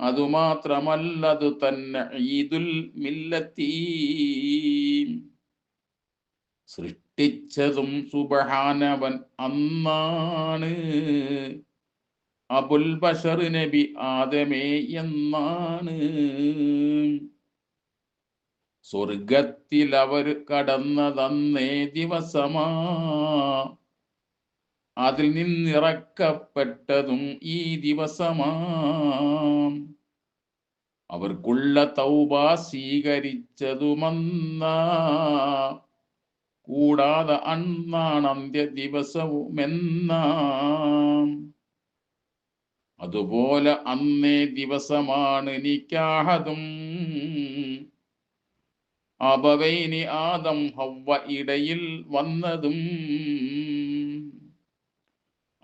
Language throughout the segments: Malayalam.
അതുമാത്രമല്ലതു തന്നെ ഈദുൽ സൃഷ്ടിച്ചതും സുബഹാനവൻ അന്നാണ്. അബുൽ ബഷർ നബി ആദമേ എന്നാണ്. സ്വർഗത്തിൽ അവർ കടന്നതന്നേ ദിവസമാ. അതിൽ നിന്നിറക്കപ്പെട്ടതും ഈ ദിവസമാ. അവർക്കുള്ള തൗബ സ്വീകരിച്ചതുമന്ന. കൂടാതെ അന്നാണ് അന്ത്യ ദിവസവുമെന്ന. അതുപോലെ അന്നേ ദിവസമാണ് നിക്കാഹതും. അബവൈനി ആദം ഹവ്വ ഇടയിൽ വന്നതും.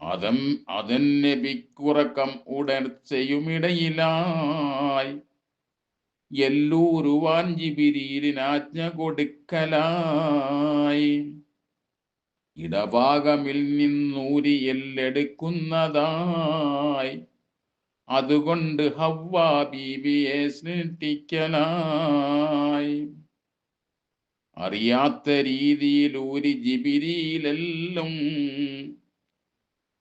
അതം അതൻ നബിക്കുറക്കം ഉടർച്ചയുമിടയിലായി എല്ലൂരുവാൻ ജിബിരീലിനാജ്ഞ കൊടുക്കലായി. ഇടഭാഗമിൽ നിന്നൂരി എല്ലെടുക്കുന്നതായി. അതുകൊണ്ട് ഹവ്വ ബീബിയെ സൃഷ്ടിക്കലായി അറിയാത്ത രീതിയിൽ ഊരി ജിബിരിയിലെല്ലാം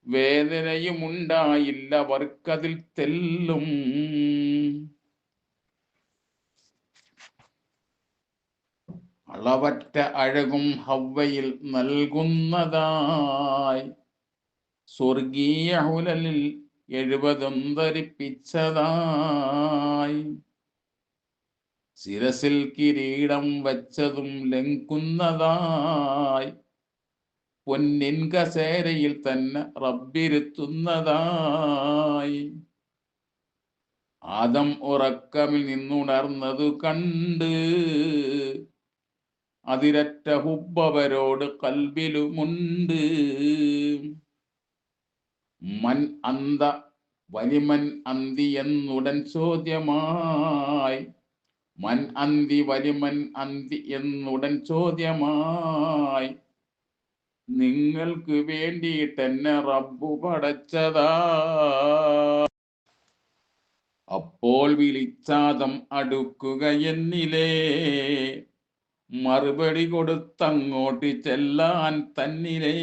വേദനയും ഉണ്ടായില്ല അവർക്കതിൽ തെല്ലും. അളവറ്റ അഴകും ഹവ്വയിൽ നൽകുന്നതായി സ്വർഗീയ ഹുലലിൽ എഴുപതും ധരിപ്പിച്ചതായി. ശിരസിൽ കിരീടം വച്ചതും ലംഘുന്നതായി പൊന്നിൻ കസേരയിൽ തന്നെ റബ്ബിരുത്തുന്നതായി. ആദം ഉറക്കമിൽ നിന്നുണർന്നതു കണ്ട് അതിരറ്റ ഹുബ്ബവരോട് കൽബിലുമുണ്ട്. മൻ അന്ത വലിമൻ അന്തി എന്നുടൻ ചോദ്യമായി. മൻ അന്തി വലിമൻ അന്തി എന്നുടൻ ചോദ്യമായി. നിങ്ങൾക്ക് വേണ്ടിയിട്ട് എന്നെ റബ്ബു പടച്ചതാ. അപ്പോൾ വിളിച്ചാദം അടുക്കുക എന്നിലേ. മറുപടി കൊടുത്തങ്ങോട്ട് ചെല്ലാൻ തന്നിലേ.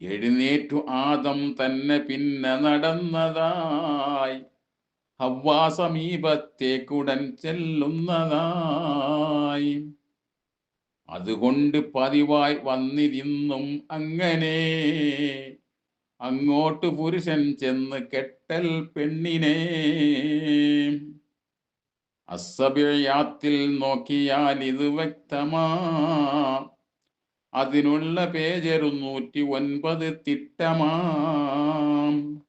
എഴുന്നേറ്റു ആദം തന്നെ പിന്നെ നടന്നതായി. ഹവ്വാ സമീപത്തേക്കുടൻ ചെല്ലുന്നതായി. അതുകൊണ്ട് പതിവായി വന്നിരുന്നും അങ്ങനെ. അങ്ങോട്ട് പുരുഷൻ ചെന്ന് കെട്ടൽ പെണ്ണിനെ. അസഭയാത്തിൽ നോക്കിയാൽ ഇത് വ്യക്തമാ. അതിനുള്ള പേജറുന്നൂറ്റി ഒൻപത് തിട്ടമാം.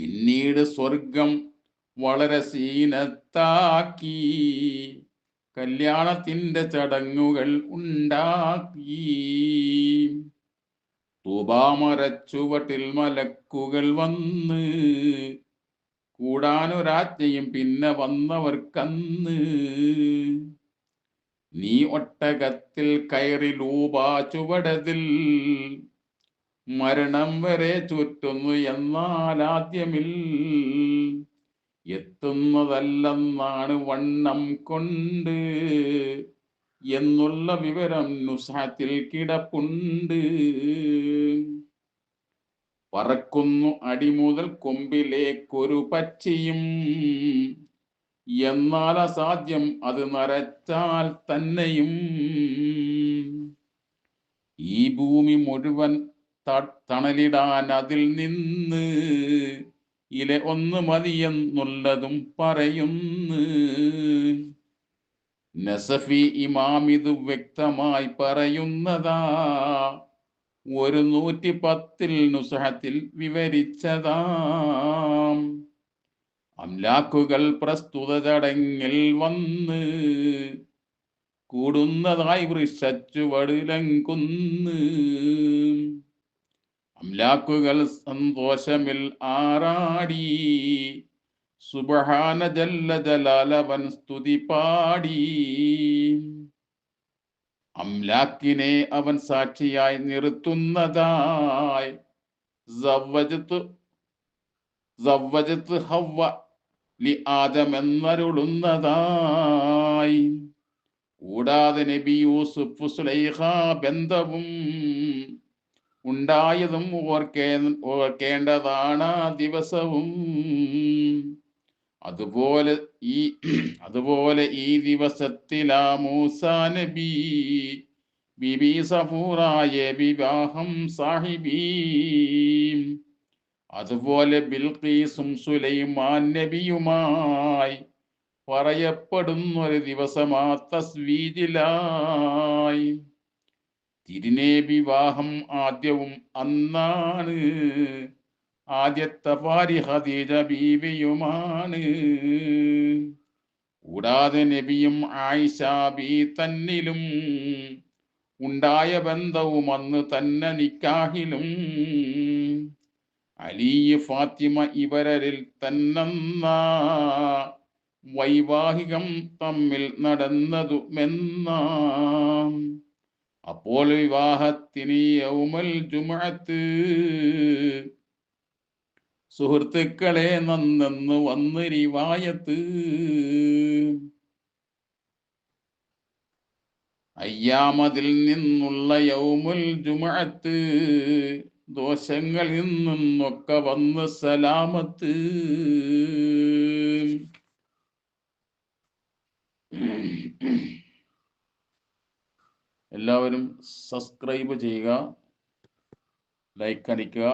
പിന്നീട് സ്വർഗം വളരെ സീനത്താക്കി കല്യാണത്തിന്റെ ചടങ്ങുകൾ ഉണ്ടാക്കി. തൂബാമരച്ചുവട്ടിൽ മലക്കുകൾ വന്ന് കൂടാനൊരാജ്ഞയും പിന്നെ വന്നവർക്കന്ന്. നീ ഒട്ടകത്തിൽ കയറി ലൂപാ ചുവടതിൽ മരണം വരെ ചുറ്റുന്നു എന്നാൽ ആദ്യമിൽ എത്തുന്നതല്ലെന്നാണ് വണ്ണം കൊണ്ട്. എന്നുള്ള വിവരം നുസാത്തിൽ കിടപ്പുണ്ട്. പറക്കുന്നു അടിമുതൽ കൊമ്പിലേക്കൊരു പച്ചയും എന്നാൽ അസാധ്യം അത് നരച്ചാൽ തന്നെയും. ഈ ഭൂമി മുഴുവൻ തണലിടാൻ അതിൽ നിന്ന് ഇല ഒന്ന് മതിയെന്നുള്ളതും പറയുന്നു. നസഫി ഇമാം ഇത് വ്യക്തമായി പറയുന്നതാ. ഒരു നൂറ്റി പത്തിൽ നുസഹത്തിൽ വിവരിച്ചതാം. അംലാക്കുകൾ പ്രസ്തുത ചടങ്ങിൽ വന്ന് കൂടുന്നതായി വൃക്ഷച്ചുവടിലങ്കുന്ന് അംലാക്കുകൾ സന്തോഷമിൽ ആറാടി. സുബഹാന ജല്ല സ്തുതി പാടി. അംലാക്കിനെ അവൻ സാക്ഷിയായി നിർത്തുന്നതായി. ഹവ്വ ലി ആദം എന്നരുളുന്നതായി. കൂടാതെ നബി യൂസുഫ് സുലൈഹ ബന്ധവും ഉണ്ടായതും ഓർക്കേ ഓർക്കേണ്ടതാണ് ആ ദിവസവും. അതുപോലെ ഈ അതുപോലെ ഈ ദിവസത്തിലാ മൂസ നബി ബിബി സഫൂറായ വിവാഹം സാഹിബി. അതുപോലെ ബിൽഖീസും സുലൈമാൻ നബിയുമായി പറയപ്പെടുന്നൊരു ദിവസമാ തസ്വീജിലായി തിരിനെ വിവാഹം ആദ്യവും അന്നാണ്. ആദ്യത്തെ ഭാര്യ ഖദീജ ബീവിയുമാണ്. കൂടാതെ നബിയും ആയിഷ ബി തന്നിലും ഉണ്ടായ ബന്ധവും അന്ന് തന്നെ നിക്കാഹിലും. അലി ഫാത്തിമ ഇവരിൽ തന്നെന്ന വൈവാഹികം തമ്മിൽ നടന്നതുമെന്നാം. അപ്പോൾ വിവാഹത്തിന് യൗമൽ ജുമഅത്ത്. സുഹൃത്തുക്കളെ നന്നെന്ന് വന്ന് റിവായത്ത്. അയ്യാമതിൽ നിന്നുള്ള യൗമുൽ ജുമഅത്ത് ദോഷങ്ങളിൽ നിന്നൊക്കെ വന്ന് സലാമത്ത്. എല്ലാവരും സബ്സ്ക്രൈബ് ചെയ്യുക ലൈക്ക് അടിക്കുക.